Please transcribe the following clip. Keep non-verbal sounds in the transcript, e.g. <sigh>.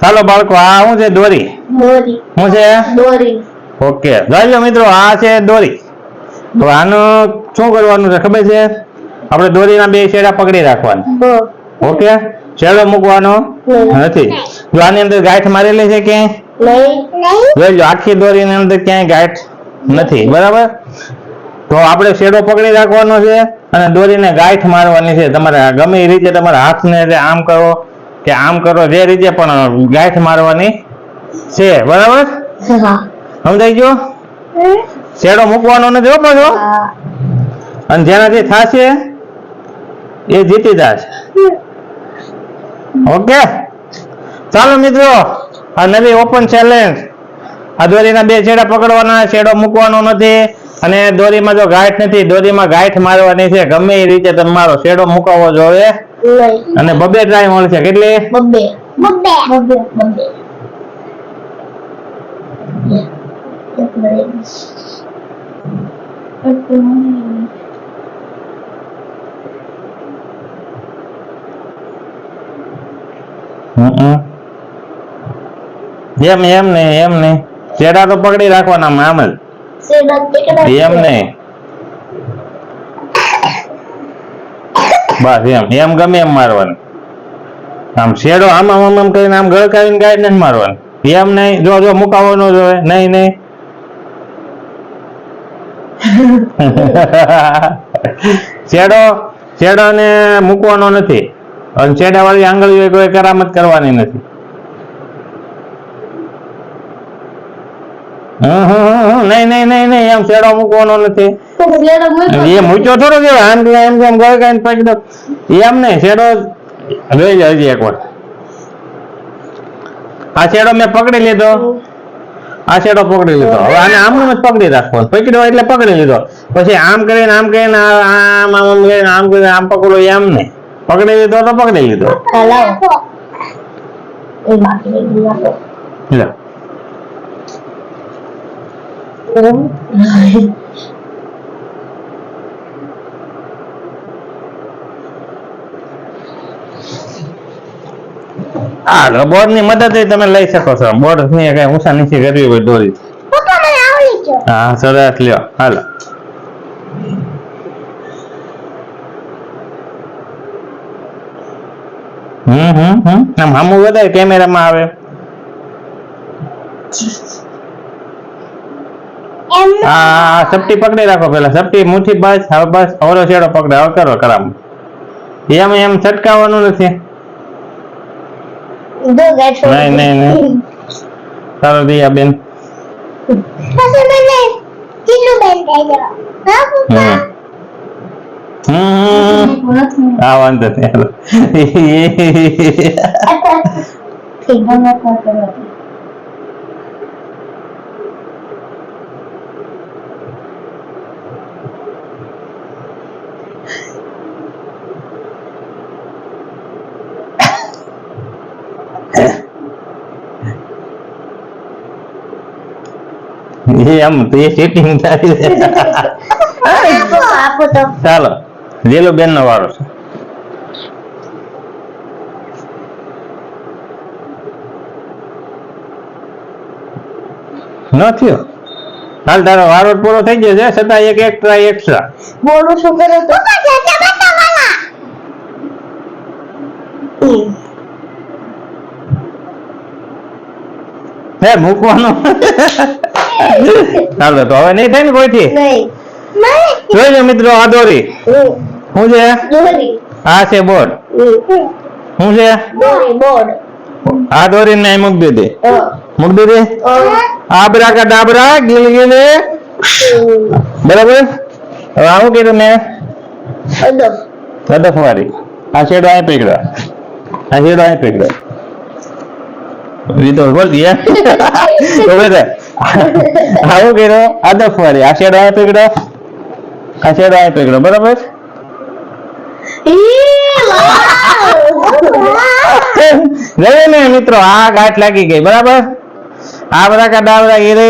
ચાલો બાળકો આ શું છે? દોરી. શું છે? દોરી. ઓકે. જોઈ મિત્રો આ છે દોરી. તો આનું શું કરવાનું છે ખબર છે? આપણે દોરીના બે છેડા પકડી રાખવાના. ઓકે? છેડો મૂકવાનો નથી. જો આની અંદર ગાંઠ મારેલી છે ક્યાંય? નહીં. જોઈ લો આખી દોરીની અંદર ક્યાંય ગાંઠ નથી. બરાબર? તો આપણે શેડો પકડી રાખવાનો છે અને દોરીને ગાંઠ મારવાની છે. તમારે ગમે એ રીતે તમારા હાથને ને આમ કરો કે આમ કરો જે રીતે પણ ગાંઠ મારવાની છે બરાબર? સમજાઈ ગયો? શેડો મૂકવાનો નથી હો પાછો. અને જેનાથી થશે એ જીતી જશે. ઓકે? ચાલો મિત્રો આ નવી ઓપન ચેલેન્જ આ દોરીના બે છેડા પકડવાના છેડો મૂકવાનો નથી. અને દોરીમાં જો ગાંઠ નથી દોરીમાં ગાંઠ મારવાની છે. ગમે એ રીતે તમે મારો છેડો મુકાવવો જોઈએ અને બબે ટ્રાય મળશે. કેટલે? બબે. બબે. બબે બબે. એમ એમ ને એમ નહીં ચેડા તો પકડી રાખવાના આમ આમ જ એમ નહીં બસ એમ એમ ગમે એમ મારવાનું. આમ શેડો આમ આમ આમ કરીને આમ ગળકાવીને ગાય નથી મારવાનું. એમ નહીં જો જો મુકાવો ન જોવે નહીં નહીં. <laughs> શેડો શેડો ને મૂકવાનો નથી. અને શેડાવાળી આંગળીઓ કોઈ કરામત કરવાની નથી. નહીં નહીં નહીં નહીં એમ શેડો મૂકવાનો નથી. એ થોડો કે આમ કે એમ કેમ ગળ ગાઈને પકડો એમ ને શેડો જોઈ જાય હજી એકવાર. આ છેડો મેં પકડી લીધો. આ છેડો પકડી લીધો. હવે આને આમ જ પકડી રાખવાનો. પકડ્યો એટલે પકડી લીધો. પછી આમ કરીને આમ કરીને આમ આમ આમ કરીને આમ કરીને, આમ પકડો એમ ને પકડી લીધો તો પકડી લીધો. એ ગયું. લે હા બોર્ડની મદદ તમે લઈ શકો છો. બોર્ડની કઈ ઊંચા નીચે કરવી હોય દોરી હા સરસ લ્યો હાલો. હમ હમ હમ. આમ હામું વધારે કેમેરામાં આવે. હા સપટી પકડી રાખો પેલા સપટી મુઠ્ઠી બસ હવે બસ ઓરો છેડો પકડે. હવે કરો કરામ. એમ એમ છટકાવવાનું નથી. દો ગાઈડ નહીં, નહીં, નહીં. સારો દિયા બેન. પછી મને ટીલું બેન કહી દેવા હા પપ્પા? હા. વાંધો નહીં. હાલો. તો એ સેટિંગ ચાલો જેલો બેન નો વારો છે. ન થયો? હાલ તારો વારો પૂરો થઈ ગયો છે છતાં એક એક્સ્ટ્રા એક્સ્ટ્રા બોલું શું કરે તો. હે મૂકવાનો. ચાલો તો હવે નહીં થાય ને કોઈથી? નહીં. નહીં. જોઈ લો મિત્રો આ દોરી. શું છે? દોરી. આ છે બોર્ડ. શું છે? દોરી બોર્ડ. આ દોરી ને અહીં મૂકી દીધી. મૂકી દીધી? આબરા કા ડાબરા ગીલ ગીલે. બરાબર? હવે આવું કીધું મેં. અદબ કદક વાળી આ છેડો અહીં પકડ્યો આ છેડો અહીં પકડ્યો રીતો બોલ દિયા હવે રે આવું કર્યો. વાળી આ અહીં પકડ્યો આ છેડો અહીં પકડ્યો બરાબર? જોયું ને મિત્રો. આ ગાંઠ લાગી ગઈ. બરાબર? આ બધા કા ડાબરા ગીરે